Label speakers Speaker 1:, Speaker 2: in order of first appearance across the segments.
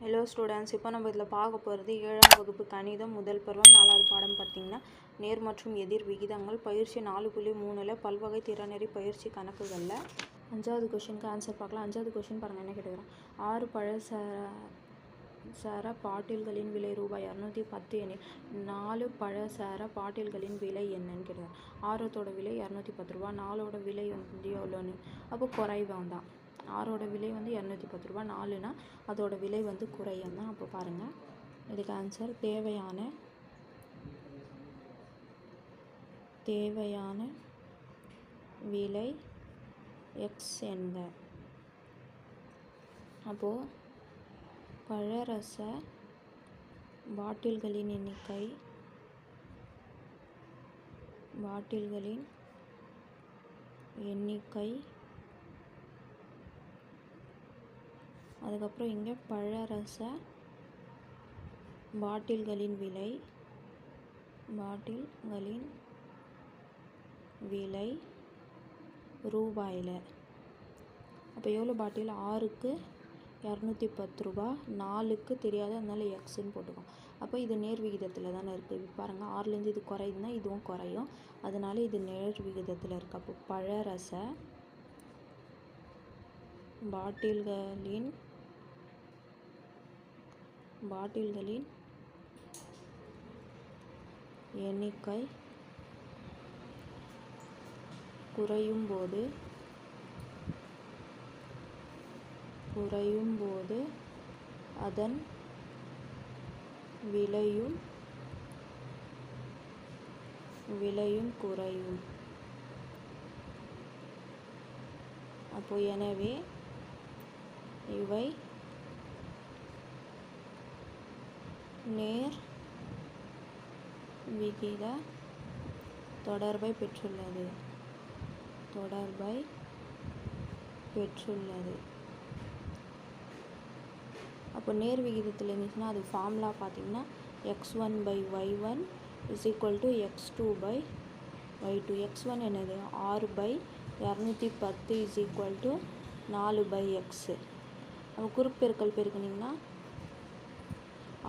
Speaker 1: Hello students இப்போ நம்ம இதில் பார்க்க போகிறது ஏழாம் வகுப்பு கணிதம் முதல் பருவம் நாலாவது பாடம் பார்த்தீங்கன்னா நேர் மற்றும் எதிர் விகிதங்கள் பயிற்சி நாலு புள்ளி மூணில் பல்வகை திறனறி பயிற்சி கணக்குகளில் அஞ்சாவது கொஷினுக்கு ஆன்சர் பார்க்கலாம். அஞ்சாவது கொஷின் பாருங்கள் என்ன கேட்டுக்கிறேன் ஆறு பழசர சர பாட்டில்களின் விலை ரூபாய் இரநூத்தி பத்து எனில் நாலு பழசர பாட்டில்களின் விலை என்னன்னு கேட்குறேன் ஆரத்தோட விலை இரநூத்தி பத்து ரூபா நாலோட விலை வந்து எவ்வளோன்னு? அப்போ குறைவான் தான். ஆறோட விலை வந்து இரநூத்தி பத்து ரூபா நாலுனா அதோட விலை வந்து குறையும் தான் அப்போ பாருங்கள் இதுக்கு ஆன்சர் தேவையான தேவையான விலை எக்ஸ் என்க. அப்போது பழரச பாட்டில்களின் எண்ணிக்கை பாட்டில்களின் எண்ணிக்கை அதுக்கப்புறம் இங்கே பழரச பாட்டில்களின் விலை பாட்டில்களின் விலை ரூபாயில். அப்போ எவ்வளோ பாட்டில்? ஆறுக்கு இரநூத்தி பத்து ரூபா நாலுக்கு தெரியாது அதனால் எக்ஸ்ன்னு போட்டுக்கோம் அப்போ இது நேர் விகிதத்தில் தானே இருக்குது இப்போ பாருங்கள் ஆறுலேருந்து இது குறையுதுன்னா இதுவும் குறையும். அதனால இது நேர் விகிதத்தில் இருக்குது அப்போ பழரச பாட்டில்களின் பாட்டில்களின் எண்ணிக்கை குறையும் போது குறையும் போது அதன் விலையும் விலையும் குறையும். அப்போ எனவே இவை நேர் விகித தொடர்பை பெற்றுள்ளது. தொடர்பை பெற்றுள்ளது. அப்போ நேர் விகிதத்தில் இருந்துச்சுன்னா அது ஃபார்முலா பார்த்தீங்கன்னா x one by y one is equal to x two by y two x one என்னது? ஆறு பை இரநூத்தி பத்து இஸ் ஈக்குவல் டு நாலு பை எக்ஸு நம்ம குறுப்பெருக்கல் பெருக்குனிங்கன்னா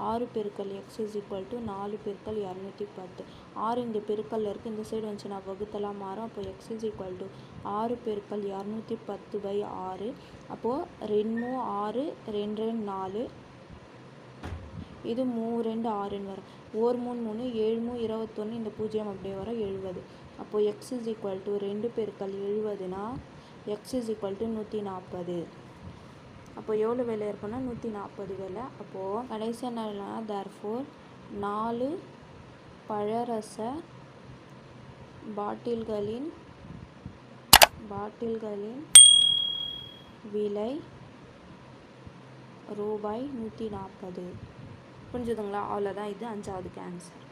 Speaker 1: ஆறு பெருக்கல் எக்ஸ் இஸ் ஈக்குவல் டு நாலு பெருக்கல் இரநூத்தி பத்து. ஆறு இங்கே பெருக்கல்ல இருக்குது இந்த சைடு வந்துச்சுன்னா வகுத்தலாம் மாறும். அப்போ எக்ஸ் இஸ் ஈக்குவல் டு ஆறு பெருக்கல் இரநூத்தி பத்து பை ஆறு. அப்போது ரெண்டு ஆறு ரெண்டு ரெண்டு நாலு. இது மூ ரெண்டு ஆறுன்னு வரும். ஓர் மூணு மூணு ஏழு மூணு இருபத்தொன்று இந்த பூஜ்ஜியம் அப்படியே வரும் எழுபது. அப்போது எக்ஸ் இஸ் ஈக்குவல் டு ரெண்டு பெருக்கள் எழுபதுனா எக்ஸ் இஸ் ஈக்குவல் டு நூற்றி நாற்பது அப்போ எவ்வளோ விலை இருக்குன்னா நூற்றி நாற்பது விலை. அப்போது கடைசி என்னன்னா தேர்ஃபோர் நாலு பழரச பாட்டில்களின் பாட்டில்களின் விலை ரூபாய் நூற்றி நாற்பது. புரிஞ்சுதுங்களா? அவ்வளோதான். இது அஞ்சாவது கேன்சர்